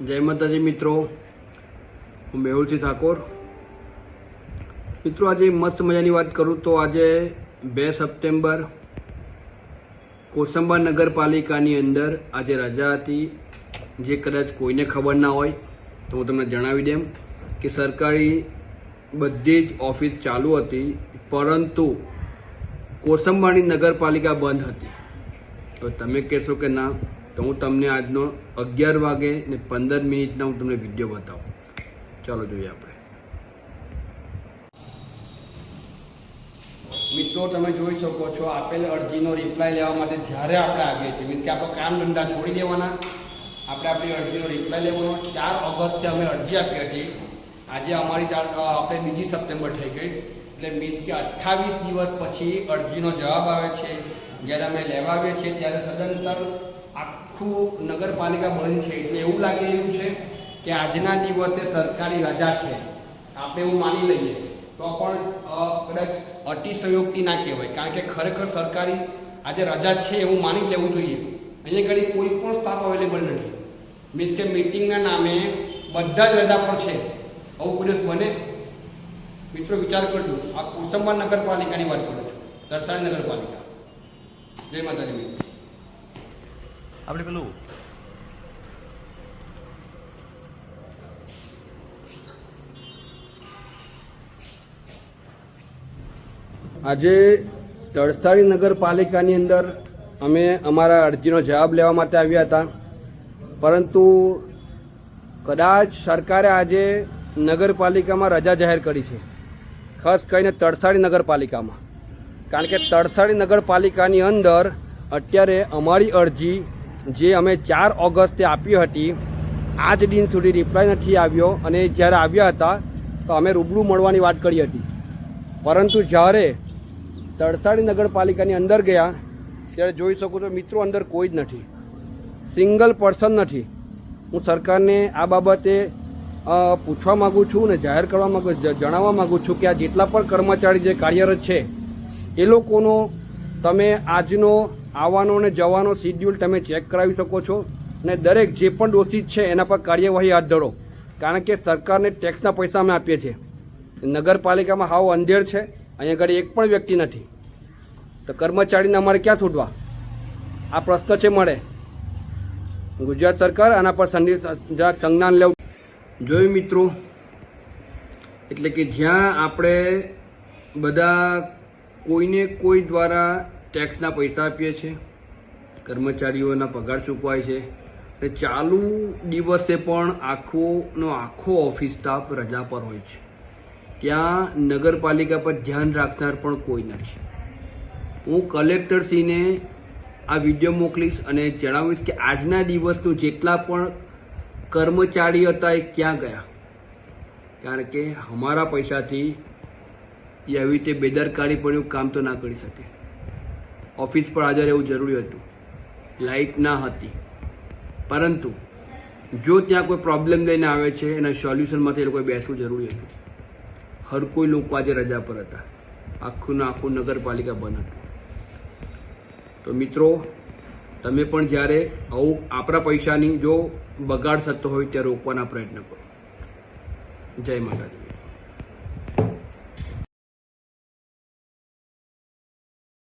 જય માતાજી મિત્રો. હું મેહુલસિંહ ઠાકોર. મિત્રો, આજે મસ્ત મજાની વાત કરું તો આજે બે સપ્ટેમ્બર કોસંબા નગરપાલિકાની અંદર આજે રજા હતી. જે કદાચ કોઈને ખબર ના હોય તો હું તમને જણાવી દેમ કે સરકારી બધી જ ઓફિસ ચાલુ હતી, પરંતુ કોસંબાની નગરપાલિકા બંધ હતી. તો તમે કહેશો કે ના? તો હું તમને આજનો અગિયાર વાગે ને પંદર મિનિટના હું તમને વીડિયો બતાવું. ચાલો જોઈએ આપણે. મિત્રો, તમે જોઈ શકો છો, આપેલ અરજીનો રિપ્લાય લેવા માટે જ્યારે આપણે આવીએ છીએ, મીન્સ કે આપણો કામ ધંધા છોડી દેવાના, આપણે આપણી અરજીનો રિપ્લાય લેવાનો. ચાર ઓગસ્ટે અમે અરજી આપી હતી. આજે અમારી આપણે બીજી સપ્ટેમ્બર થઈ ગઈ. એટલે મીન્સ કે અઠ્ઠાવીસ દિવસ પછી અરજીનો જવાબ આવે છે. જ્યારે અમે લેવા આવીએ છીએ, ત્યારે સદંતર આખું નગરપાલિકા બની છે એટલે એવું લાગી રહ્યું છે કે આજના દિવસે સરકારી રજા છે. આપણે એવું માની લઈએ. તો પણ કદાચ અતિશયોક્તિ ના કહેવાય. કારણ કે ખરેખર સરકારી આજે રજા છે એવું માની જ લેવું જોઈએ. અહીંયા ઘડી કોઈ પણ સ્ટાફ અવેલેબલ નથી. મીન્સ કે મિટિંગના નામે બધા જ રજા પર છે. આવું કોઈ બને? મિત્રો, વિચાર કરજો. આ કુસંબા નગરપાલિકાની વાત કરું છું. તરસાણી નગરપાલિકા. જય માતાજી. મિત્રો આપણે પેલું આજે તળસાડી નગરપાલિકાની અંદર અમે અમારા અરજીનો જવાબ લેવા માટે આવ્યા હતા. પરંતુ કદાચ સરકારે આજે નગરપાલિકામાં રજા જાહેર કરી છે. ખાસ કરીને તળસાડી નગરપાલિકામાં. કારણ કે તળસાડી નગરપાલિકાની અંદર અત્યારે અમારી અરજી જે અમે ચાર ઓગસ્ટે આપી હતી, આજ દિન સુધી રિપ્લાય નથી આવ્યો અને જ્યારે આવ્યા હતા, તો અમે રૂબરૂ મળવાની વાત કરી હતી. પરંતુ જ્યારે તળસાડી નગરપાલિકાની અંદર ગયા, ત્યારે જોઈ શકું તો મિત્રો અંદર કોઈ જ નથી. સિંગલ પર્સન નથી. હું સરકારને આ બાબતે પૂછવા માગું છું ને જાહેર કરવા માગું જણાવવા માગું છું કે આ જેટલા પણ કર્મચારી જે કાર્યરત છે, એ લોકોનો તમે આજનો આવવાનો અને જવાનો શિડ્યુલ તમે ચેક કરાવી શકો છો ને દરેક જે પણ દોષિત છે એના પર કાર્યવાહી હાથ ધરો. કારણ કે સરકારને ટેક્સના પૈસા અમે આપીએ છીએ. નગરપાલિકામાં હાવ અંધેર છે, અહીંયા આગળ એક પણ વ્યક્તિ નથી. તો કર્મચારીને અમારે ક્યાં છૂટવા આ પ્રશ્ન છે મળે ગુજરાત સરકાર આના પર સંદેશ જરાક સંજ્ઞાન લેવું જોયું મિત્રો, એટલે કે જ્યાં આપણે બધા કોઈને કોઈ દ્વારા ટેક્સના પૈસા આપીએ છીએ, કર્મચારીઓના પગાર ચૂકવાય છે. અને ચાલુ દિવસે પણ આખોનો આખો ઓફિસ સ્ટાફ રજા પર હોય છે. ત્યાં નગરપાલિકા પર ધ્યાન રાખનાર પણ કોઈ નથી. હું કલેક્ટરશ્રીને આ વીડિયો મોકલીશ અને જણાવીશ કે આજના દિવસનું જેટલા પણ કર્મચારી હતા એ ક્યાં ગયા? કારણ કે અમારા પૈસાથી આવી રીતે બેદરકારીપણું કામ તો ના કરી શકે. ઓફિસ પર હાજર રહેવું જરૂરી હતું. લાઇટ ના હતી. પરંતુ જો ત્યાં કોઈ પ્રોબ્લેમ લઈને આવે છે, એના સોલ્યુશનમાંથી એ લોકોએ બેસવું જરૂરી હતું. હર કોઈ લોકો આજે રજા પર હતા. આખું ને આખું નગરપાલિકા બંધ હતું. તો મિત્રો, તમે પણ જ્યારે આવું આપણા પૈસાની જો બગાડ થતો હોય, ત્યારે રોકવાના પ્રયત્ન કરો. જય માતાજી.